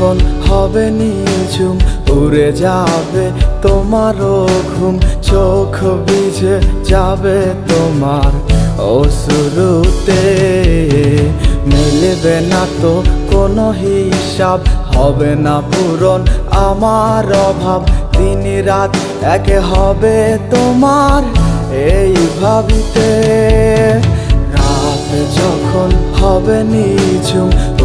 যখন হবে নিঝুম, উড়ে যাবে তোমারও ঘুম, চোখ ভিজে যাবে তোমার অসুরুতে মিলবে না তো কোনো হিসাব, হবে না পূরণ আমার অভাব। দিন রাত একে হবে তোমার এই ভাবিতে। রাত যখন হবে নিঝুম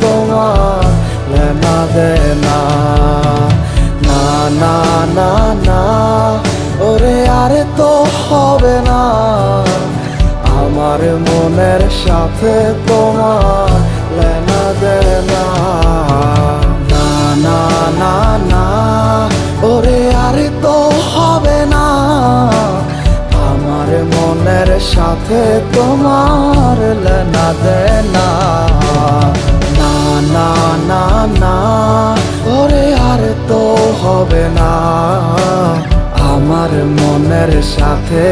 তোমার লেনা দেনা না না না না ওরে আর তো হবে না আমার মনের সাথে তোমার সাথে তোমার লেনা না না না না, ওরে আর তো হবে না। আমার মনের সাথে